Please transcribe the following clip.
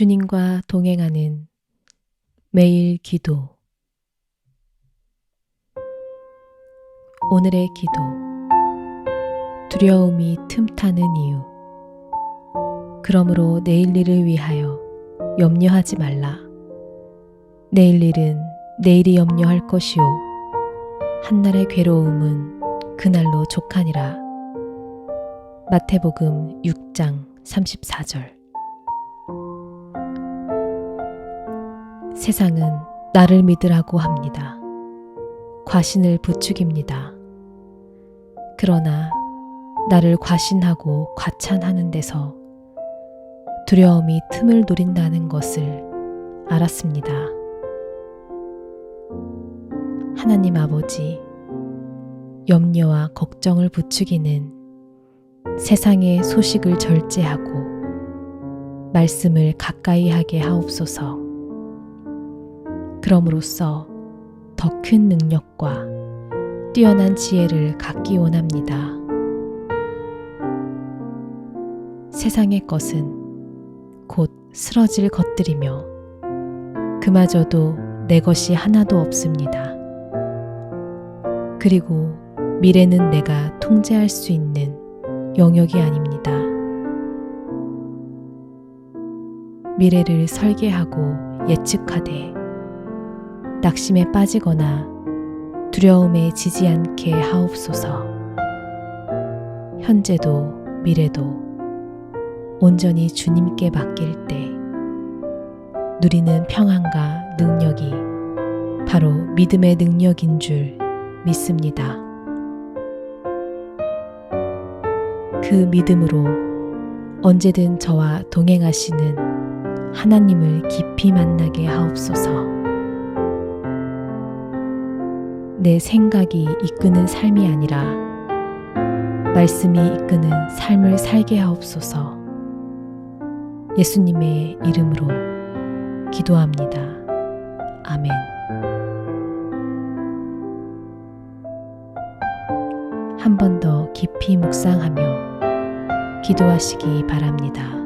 주님과 동행하는 매일 기도. 오늘의 기도. 두려움이 틈타는 이유. 그러므로 내일 일을 위하여 염려하지 말라. 내일 일은 내일이 염려할 것이요. 한날의 괴로움은 그날로 족하니라. 마태복음 6장 34절 세상은 나를 믿으라고 합니다. 과신을 부추깁니다. 그러나 나를 과신하고 과찬하는 데서 두려움이 틈을 노린다는 것을 알았습니다. 하나님 아버지, 염려와 걱정을 부추기는 세상의 소식을 절제하고 말씀을 가까이 하게 하옵소서. 그럼으로써 더 큰 능력과 뛰어난 지혜를 갖기 원합니다. 세상의 것은 곧 쓰러질 것들이며 그마저도 내 것이 하나도 없습니다. 그리고 미래는 내가 통제할 수 있는 영역이 아닙니다. 미래를 설계하고 예측하되 낙심에 빠지거나 두려움에 지지 않게 하옵소서. 현재도 미래도 온전히 주님께 맡길 때 누리는 평안과 능력이 바로 믿음의 능력인 줄 믿습니다. 그 믿음으로 언제든 저와 동행하시는 하나님을 깊이 만나게 하옵소서. 내 생각이 이끄는 삶이 아니라 말씀이 이끄는 삶을 살게 하옵소서. 예수님의 이름으로 기도합니다. 아멘. 한 번 더 깊이 묵상하며 기도하시기 바랍니다.